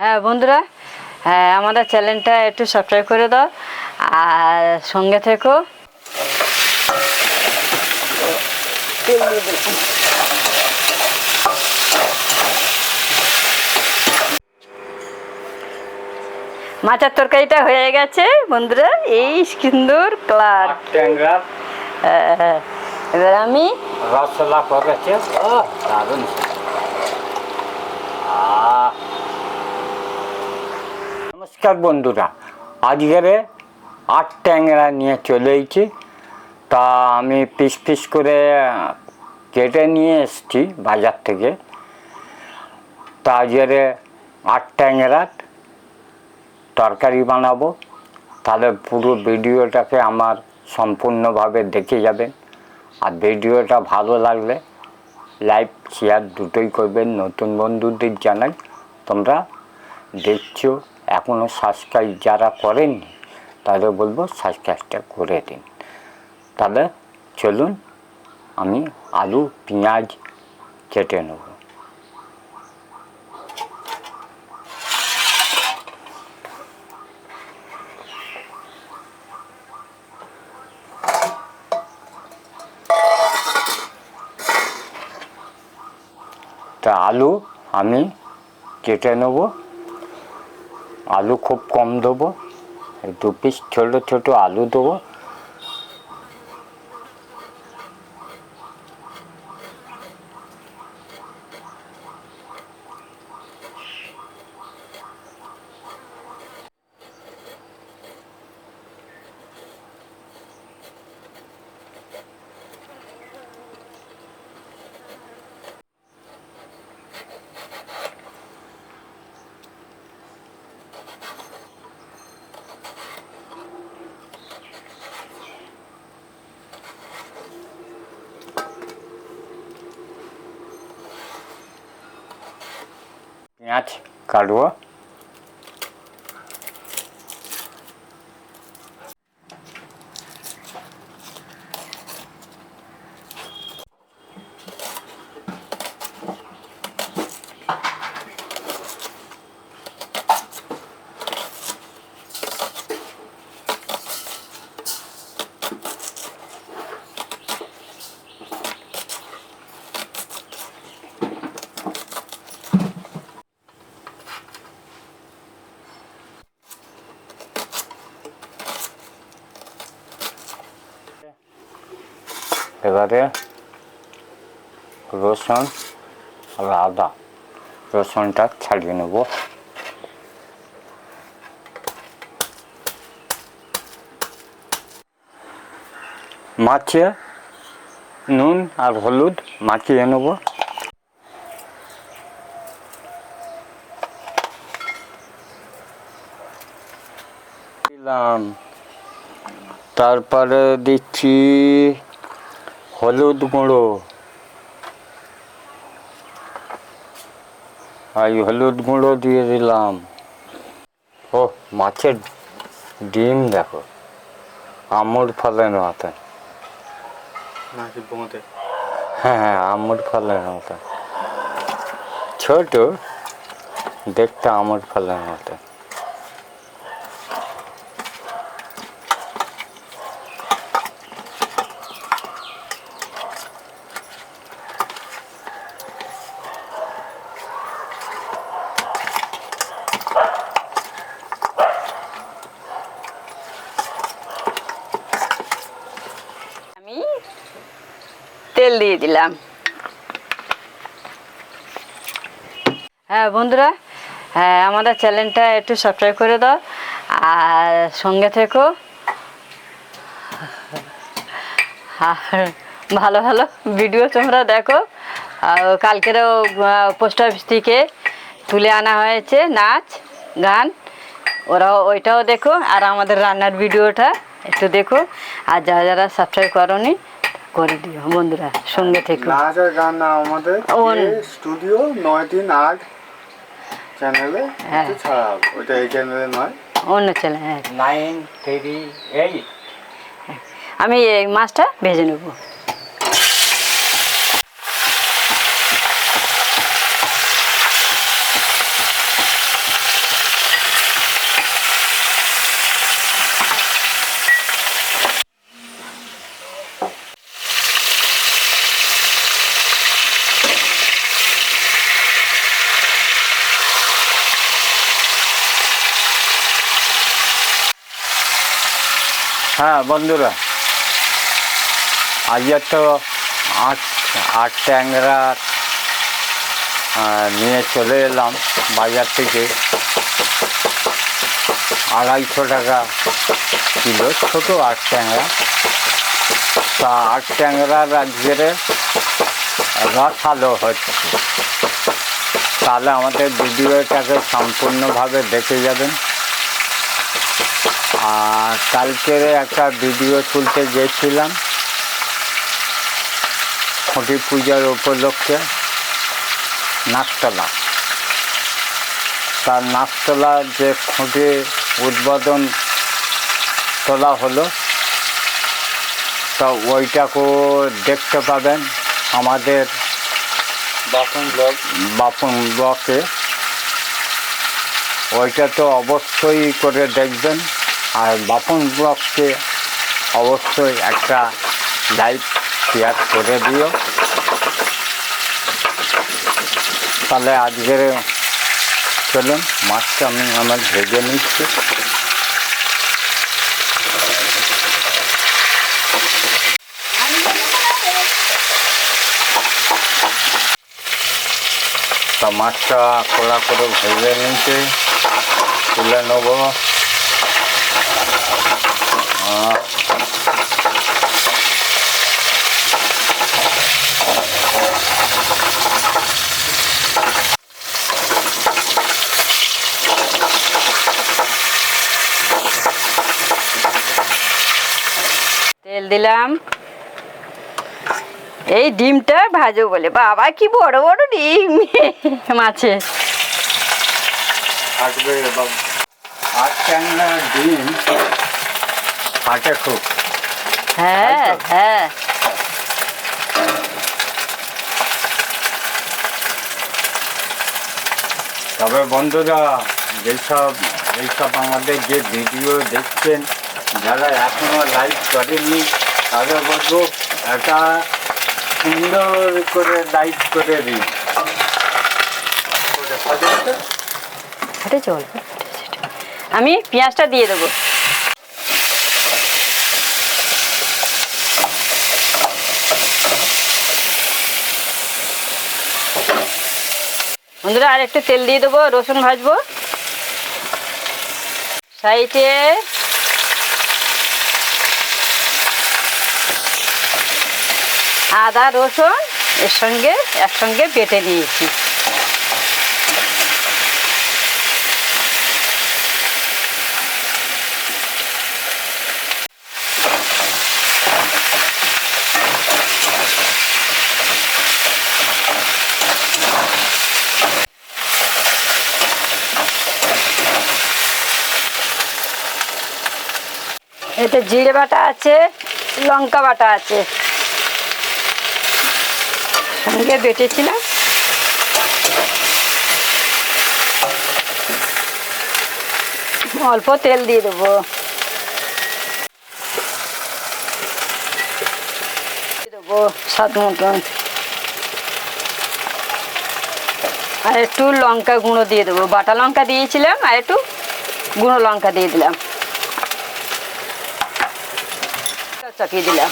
হ্যাঁ বন্ধুরা হ্যাঁ আমাদের চ্যানেলটা একটু সাবস্ক্রাইব করে দাও আর সঙ্গে থেকো। মাছের তরকারিটা হয়ে গেছে বন্ধুরা এই সুন্দর কালার ট্যাংরা এবার আমি রসলা করেছে দারুণ। নমস্কার বন্ধুরা। আজকের আট ট্যাংরা নিয়ে চলে এসেছি। তা আমি পিস পিস করে কেটে নিয়ে এসেছি বাজার থেকে। তা আজকের আট ট্যাংরা তরকারি বানাবো। তাহলে পুরো ভিডিওটাকে আমার সম্পূর্ণভাবে দেখে যাবেন। আর ভিডিওটা ভালো লাগলে লাইক শেয়ার দুটোই করবেন নতুন বন্ধুদের জানাই। তোমরা দেখছ এখনও সাবস্ক্রাইব যারা করেননি, তাদের বলব সাবস্ক্রাইবটা করে দিন। তাহলে চলুন আমি আলু, পেঁয়াজ কেটে নেব। তা আলু আমি কেটে নেব। আলু খুব কম দেবো দু পিস ছোটো ছোটো আলু দেবো। পেঁয়াজ কাটবো এবারে রসুন আর আদা রসুনটা ছাড়িয়ে নেব। মাছে নুন আর হলুদ মাখিয়ে নেব। দিলাম। তারপরে দিচ্ছি হলুদ গুঁড়ো। এই হলুদ গুঁড়ো দিয়ে দিলাম। ও মাছের ডিম দেখো। আমুর ফলের মতন। হ্যাঁ হ্যাঁ আমুর ফলের মতন। ছোট দেখতে আমুর ফলের মতন আমি তেল দিয়ে দিলাম। হ্যাঁ বন্ধুরা হ্যাঁ আমাদের চ্যানেলটা একটু সাবস্ক্রাইব করে দাও আর সঙ্গে থেকো। আর ভালো ভালো ভিডিও তোমরা দেখো। আর কালকেরও পোস্ট অফিস থেকে তুলে আনা হয়েছে নাচ, গান। ওরাও ওইটাও দেখো। আর আমাদের রান্নার ভিডিওটা একটু দেখো। আর যারা যারা সাবস্ক্রাইব করনি করে দিও বন্ধুরা সঙ্গে থেকে। নাচ আর গান না আমাদের স্টুডিও নয় দিন আট চ্যানেলে হ্যাঁ। ছাড়া হবে। ওইটা এই চ্যানেলে নয়। অন্য চ্যানেল হ্যাঁ। Nine three eight. আমি এই মাছটা ভেজে নেব। হ্যাঁ বন্ধুরা। আজকে তো আট আট ট্যাংরা নিয়ে চলে এলাম বাজার থেকে। আড়াইশো টাকা কিলো, ছোটো আট ট্যাংরা। তা আট ট্যাংরার আজকের রসালো হচ্ছে। তাহলে আমাদের ভিডিওটাকে সম্পূর্ণভাবে দেখে যাবেন। আর কালকে একটা ভিডিও তুলতে গিয়েছিলাম খুঁটি পূজার উপলক্ষে নাকতলা। তার নাকতলা যে খুঁটি উদ্বোধন তোলা হলো তা ওইটাকেও দেখতে পাবেন আমাদের বাপন ব্লগ। বাপন ব্লকে ওইটা তো অবশ্যই করে দেখবেন। আর বাপন ব্লককে অবশ্যই একটা লাইক শেয়ার করে দিও। তাহলে আজকের চলুন, মাছটা আমি আমার ভেজে নিচ্ছি। তা মাছটা কড়া করে ভেজে নিতে তুলে নেব। তেল দিলাম। এই ডিমটা ভাজো বলে। বাবা কি বড় বড় ডিম। মাছে। আট ট্যাংরা ডিম ফাটে খুব। হ্যাঁ হ্যাঁ। তবে বন্ধুরা যেসব এইসব আমাদের যে ভিডিও দেখছেন যারা এখনও লাইক করেনি তাদের বলব একটা সুন্দর করে লাইক করে দিন। হাটে চল আমি পেঁয়াজটা দিয়ে দেবো। বন্ধুরা, আর একটু তেল দিয়ে দেবো, রসুন ভাজবো। সাইডে আদা, রসুন, এর সঙ্গে, একসঙ্গে বেটে নিয়েছি। এতে জিরে বাটা আছে, লঙ্কা বাটা আছে। সঙ্গে বেটেছিলাম। অল্প তেল দিয়ে দেবো। দেবো স্বাদ মতন। আর একটু লঙ্কা গুঁড়ো দিয়ে দেবো। বাটা লঙ্কা দিয়েছিলাম আর একটু গুঁড়ো লঙ্কা দিয়ে দিলাম। চাপিয়ে দিলাম।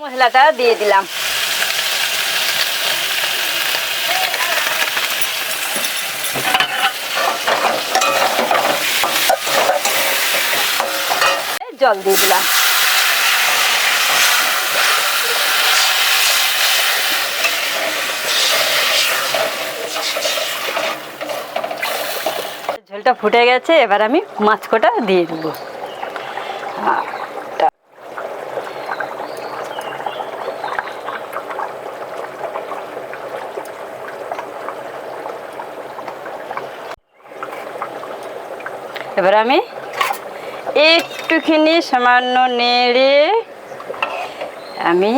মশলাটা দিয়ে দিলাম। জল দিয়ে দিলাম। ঝোলটা ফুটে গেছে এবার আমি মাছ কটা দিয়ে দেবো। এবার আমি একটুখানি সামান্য নেড়ে আমি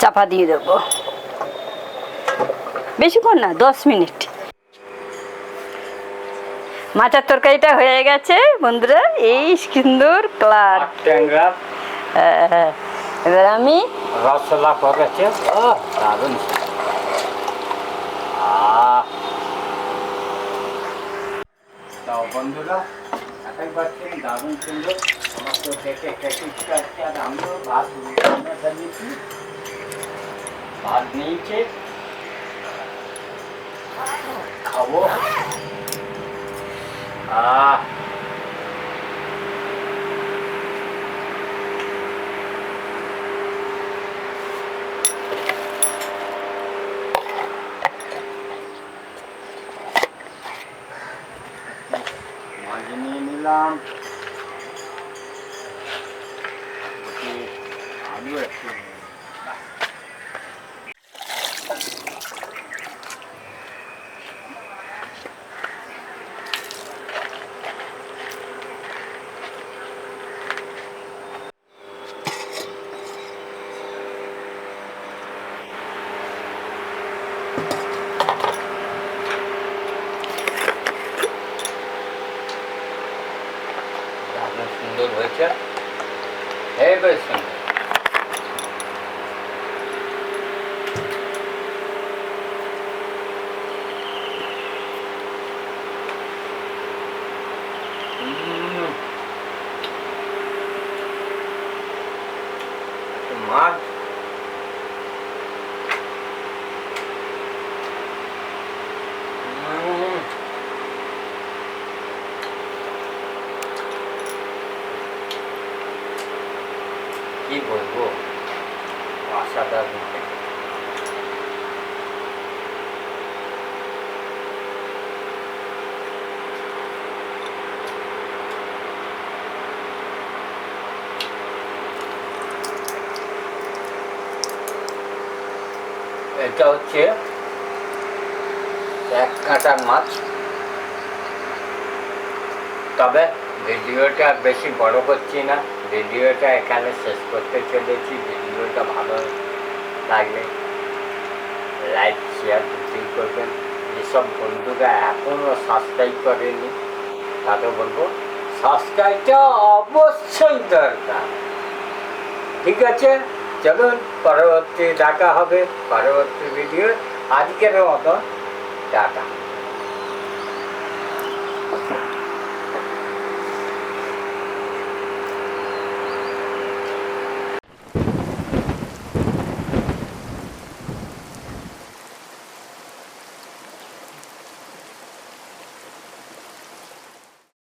চাপা দিয়ে দেবো। বেশিক্ষণ না দশ মিনিট। মাছের তরকারিটা হয়ে গেছে বন্ধুরা এই সুন্দর কালার এবার আমি রসলা করেছে দারুণ। তাও বন্ধুরা। এক একবার ট্রেন দারুণ সুন্দর। আমার তো দেখে হচ্ছে আর আমিও ভাত রান্না ফেলেছি ভাত নিয়েছে। খাব। আহ মাছ নিয়ে নিলাম একটু আলু একটু দারুণ সুন্দর হয়েছে হ্যাঁ বেশ সুন্দর উম। একটু মাছ উম। কি বলব অসাধারণ এটা হচ্ছে এক কাঁটার মাছ। তবে ভিডিওটা বেশি বড় করছি না। ভিডিওটা এখানে শেষ করতে চলেছি। ভিডিওটা ভালো লাগলে লাইক, শেয়ার দুটোই করবেন। যেসব বন্ধুরা এখনও সাবস্ক্রাইব করেনি, তাদের বলব সাবস্ক্রাইবটা অবশ্যই দরকার। ঠিক আছে? চলুন, পরবর্তী দেখা হবে। পরবর্তী ভিডিও আজকের মতো। টাটা।